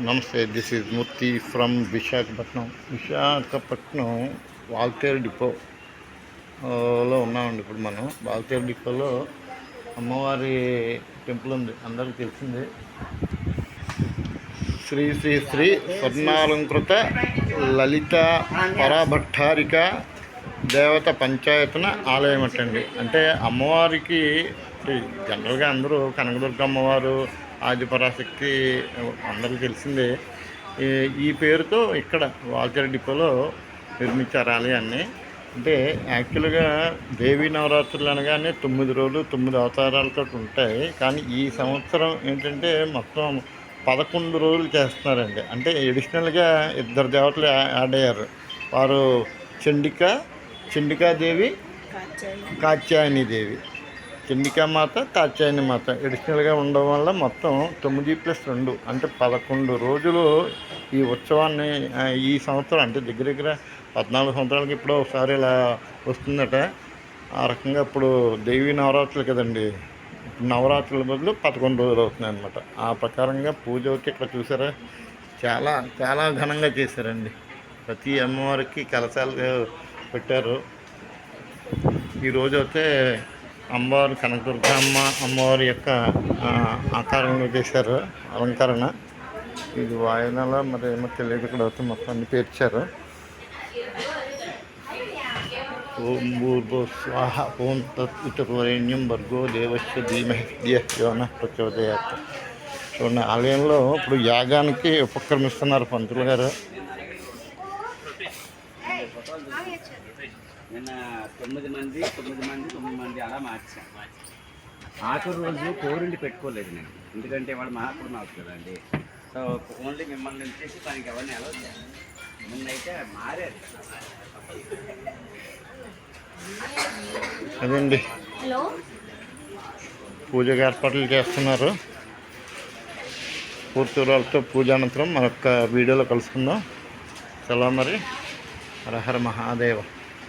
నమస్తే this is Murthy from Visakhapatnam Visakhapatnam Waltair డిపోలో ఉన్నామండి ఇప్పుడు మనం. వాల్తేరు డిపోలో అమ్మవారి టెంపుల్ ఉంది. అందరికీ తెలిసిందే. శ్రీ శ్రీ శ్రీ స్వర్ణాలంకృత లలిత పరాభట్టారిక దేవత పంచాయతన ఆలయం అట్టండి. అంటే అమ్మవారికి జనరల్గా అందరూ కనకదుర్గ అమ్మవారు ఆదిపరాశక్తి అందరికీ తెలిసిందే. ఈ- పేరుతో ఇక్కడ వాల్చర్ డిపోలో నిర్మించారు ఆలయాన్ని. అంటే యాక్చువల్గా దేవీ నవరాత్రులు అనగానే తొమ్మిది రోజులు తొమ్మిది అవతారాలతో ఉంటాయి. కానీ ఈ సంవత్సరం ఏంటంటే మొత్తం పదకొండు రోజులు చేస్తున్నారండి. అంటే ఎడిషనల్గా ఇద్దరు దేవతలు యాడ్ అయ్యారు వారు చండిక చండికాదేవి కాత్యాయని దేవి. చండికా మాత కాచాయని మాత. ఎడిషనల్గా ఉండడం వల్ల మొత్తం తొమ్మిది ప్లస్ రెండు అంటే పదకొండు రోజులు ఈ ఉత్సవాన్ని ఈ సంవత్సరం అంటే దగ్గర దగ్గర పద్నాలుగు సంవత్సరాలకి ఇప్పుడు ఒకసారి ఇలా వస్తుందట. ఆ రకంగా ఇప్పుడు దేవీ నవరాత్రులు కదండి నవరాత్రుల బదులు పదకొండు రోజులు అవుతున్నాయి అనమాట ఆ ప్రకారంగా పూజ వచ్చి ఇక్కడ చూసారా? చాలా చాలా ఘనంగా చేశారండి. ప్రతి అమ్మవారికి కలశాలు పెట్టారు. ఈరోజు అయితే అమ్మవారు కనకదుర్గ అమ్మ అమ్మవారి యొక్క ఆకారంలో చేశారు అలంకరణ. ఇది వాయనలో మరి ఏమో తెలియదు ఇక్కడ అయితే మొత్తం అన్ని పేర్చారు. ఓం భూర్భో స్వాహ ఓం తత్ ఇతరేణ్యం భర్గో దేవస్య ధీమహి యోన ప్రచోదయాత్. చూడండి ఆలయంలో ఇప్పుడు యాగానికి ఉపక్రమిస్తున్నారు పంతులు గారు. నిన్న తొమ్మిది మంది తొమ్మిది మంది తొమ్మిది మంది అలా మార్చాం. ఆఖరి రోజు కోరిండి పెట్టుకోలేదు నేను. ఎందుకంటే వాడు మహాత్ముడు నాకు కదండి. సో ఓన్లీ మిమ్మల్ని వచ్చేసి దానికి ఎవరిని ఎలా ముందైతే మారారు. అదండి. హలో. పూజకు ఏర్పాట్లు చేస్తున్నారు. పూర్తి వివరాలతో పూజ అనంతరం మరొక వీడియోలో కలుసుకుందాం. సెలవు మరి. హరహర మహాదేవ.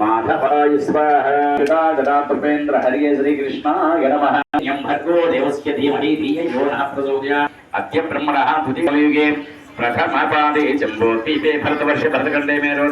माधवाय स्वाहा तदा प्रपेन्द्र श्री श्रीकृष्णाय नमः। यं भर्गो देवस्य धीमहि धियो यो नः प्रचोदया। अद्य ब्रह्मणः द्वितीययुगे प्रथमपादे ते भरतवर्ष भरतखण्डे मेरो